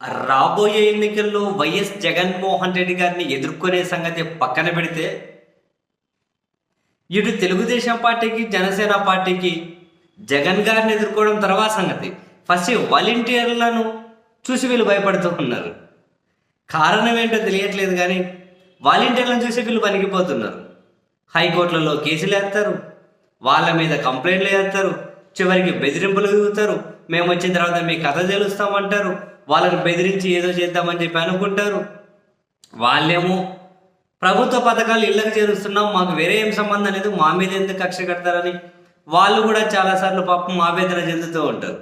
రాబోయే ఎన్నికల్లో వైఎస్ జగన్మోహన్ రెడ్డి గారిని ఎదుర్కొనే సంగతి పక్కన పెడితే ఇటు తెలుగుదేశం పార్టీకి జనసేన పార్టీకి జగన్ గారిని ఎదుర్కోవడం తర్వాత సంగతి. ఫస్ట్ వాలంటీర్లను చూసి వీళ్ళు భయపడుతూ ఉన్నారు. కారణం ఏంటో తెలియట్లేదు కానీ వాలంటీర్లను చూసి వీళ్ళు పనికిపోతున్నారు హైకోర్టులలో కేసులు వేస్తారు వాళ్ళ మీద కంప్లైంట్లు వేస్తారు చివరికి బెదిరింపులు దిగుతారు. మేము వచ్చిన తర్వాత మీ కథ తెలుస్తామంటారు. వాళ్ళని బెదిరించి ఏదో చేద్దామని చెప్పి అనుకుంటారు. వాళ్ళేమో ప్రభుత్వ పథకాలు ఇళ్ళకి చేరుస్తున్నాం మాకు వేరే ఏం సంబంధం లేదు మా మీద ఎందుకు కక్ష కడతారని వాళ్ళు కూడా చాలాసార్లు పాపం ఆవేదన చెందుతూ ఉంటారు.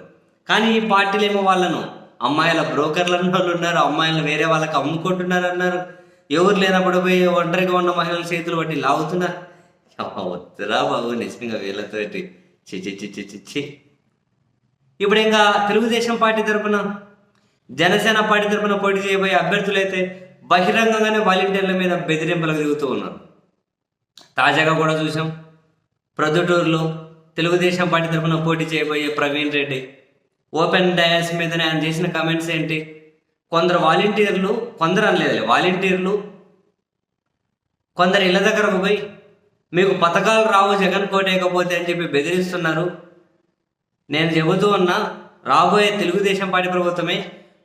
కానీ ఈ పార్టీలేమో వాళ్ళను అమ్మాయిల బ్రోకర్లు అన్న వాళ్ళు ఉన్నారు అమ్మాయిలను వేరే వాళ్ళకి అమ్ముకుంటున్నారు అన్నారు. ఎవరు లేనప్పుడు పోయి ఒంటరిగా ఉన్న మహిళల చేతులు పట్టి లాగుతున్నారు వద్దురా బాబు నిజంగా వీళ్ళతోటి చిచ్చి చి చిచ్చి ఇప్పుడు ఇంకా తెలుగుదేశం పార్టీ తరపున జనసేన పార్టీ తరఫున పోటీ చేయబోయే అభ్యర్థులు అయితే బహిరంగంగానే వాలంటీర్ల మీద బెదిరింపులకు దిగుతూ ఉన్నారు. తాజాగా కూడా చూసాం ప్రొద్దుటూరులో తెలుగుదేశం పార్టీ తరఫున పోటీ చేయబోయే ప్రవీణ్ రెడ్డి ఓపెన్ డయాస్ మీద ఆయన చేసిన కామెంట్స్ ఏంటి? కొందరు వాలంటీర్లు కొందరు అనలేదు వాలంటీర్లు కొందరు ఇళ్ళ దగ్గరకు పోయి మీకు పథకాలు రావు జగన్ కోటేయకపోతే అని చెప్పి బెదిరిస్తున్నారు. నేను చెబుతూ ఉన్నా రాబోయే తెలుగుదేశం పార్టీ ప్రభుత్వమే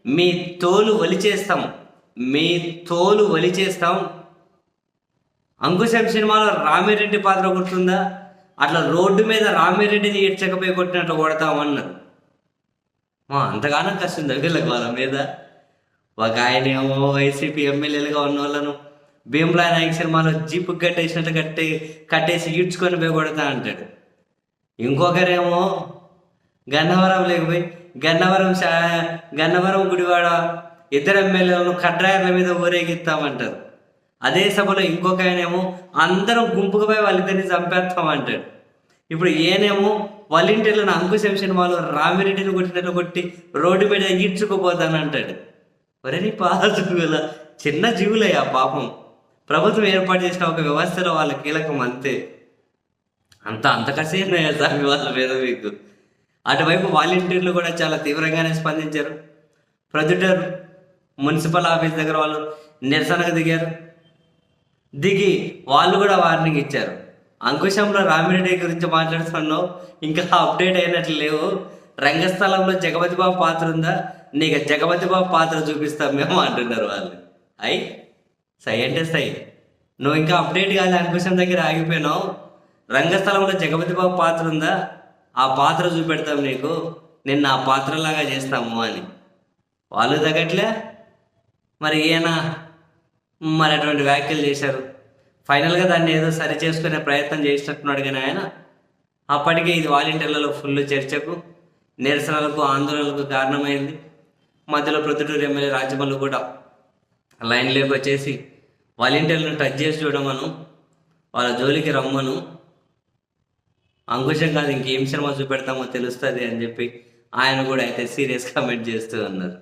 మీ తోలు వలిచేస్తాం మీ తోలు వలిచేస్తాం అంకుశం సినిమాలో రామిరెడ్డి పాత్ర గుర్తుందా? అట్లా రోడ్డు మీద రామిరెడ్డిని ఇడ్చకపోయి కొట్టినట్లు కొడతామన్నారు. మా అంతగానం కష్టం వీళ్ళకి వాళ్ళ మీద. ఒక ఆయన ఏమో వైసీపీ ఎమ్మెల్యేలుగా ఉన్న వాళ్ళను భీమ్లా నాయక్ సినిమాలో జీపు కట్టేసినట్టు కట్టి కట్టేసి ఈడ్చుకొని పోయి కొడతా అంటాడు ఇంకొకరేమో గన్నవరం లేకపోయి గన్నవరం శా గన్నవరం గుడివాడ ఇద్దరు ఎమ్మెల్యేలను కడ్రాయర్ల మీద ఊరేగిస్తామంటారు. అదే సభలో ఇంకొక ఆయనేమో అందరం గుంపుగా పోయి వాళ్ళిద్దరిని చంపేస్తామంటాడు. ఇప్పుడు ఏనేమో వాళ్ళింటిలో అంకుశం సినిమాలో రామిరెడ్డిని కొట్టినట్టు కొట్టి రోడ్డు మీద ఈడ్చుకుపోతానంటాడు. ఒరే నీ పాత చిన్న జీవులయ్యా పాపం. ప్రభుత్వం ఏర్పాటు చేసిన ఒక వ్యవస్థలో వాళ్ళ కీలకం అంతే. అంత అంత కసేనయ్యా స్వామి వాళ్ళ మీద మీకు. అటువైపు వాలంటీర్లు కూడా చాలా తీవ్రంగానే స్పందించారు. ప్రొద్దుటూరు మున్సిపల్ ఆఫీస్ దగ్గర వాళ్ళు నిరసనకు దిగారు. దిగి వాళ్ళు కూడా వార్నింగ్ ఇచ్చారు. అంకుశంలో రామిరెడ్డి గురించి మాట్లాడుతున్నావు ఇంకా అప్డేట్ అయినట్లు లేవు. రంగస్థలంలో జగపతి బాబు పాత్ర ఉందా? నీకు జగపతి బాబు పాత్ర చూపిస్తాం మేము అంటున్నారు వాళ్ళు. అయ్యి సై అంటే సై నువ్వు ఇంకా అప్డేట్ కాదు అంకుశం దగ్గర ఆగిపోయినావు. రంగస్థలంలో జగపతి బాబు పాత్ర ఉందా? ఆ పాత్ర చూపెడతాం నీకు నిన్న ఆ పాత్రలాగా చేస్తాము అని. వాళ్ళు తగ్గట్లే మరి ఈయన మరి అటువంటి వ్యాఖ్యలు చేశారు. ఫైనల్గా దాన్ని ఏదో సరి చేసుకునే ప్రయత్నం చేసినట్టున్నాడు కానీ ఆయన. అప్పటికే ఇది వాలంటీర్లలో ఫుల్ చర్చకు నిరసనలకు ఆందోళనలకు కారణమైంది. మధ్యలో ప్రొద్దుటూరు ఎమ్మెల్యే రాజమల్లు కూడా లైన్లోకి వచ్చేసి వాలంటీర్లను టచ్ చేసి చూడమను వాళ్ళ జోలికి రమ్మను అంకుశం కాదు ఇంకేం సినిమా చూపెడతామో తెలుస్తుంది అని చెప్పి ఆయన కూడా అయితే సీరియస్ కామెంట్ చేస్తూ ఉన్నారు.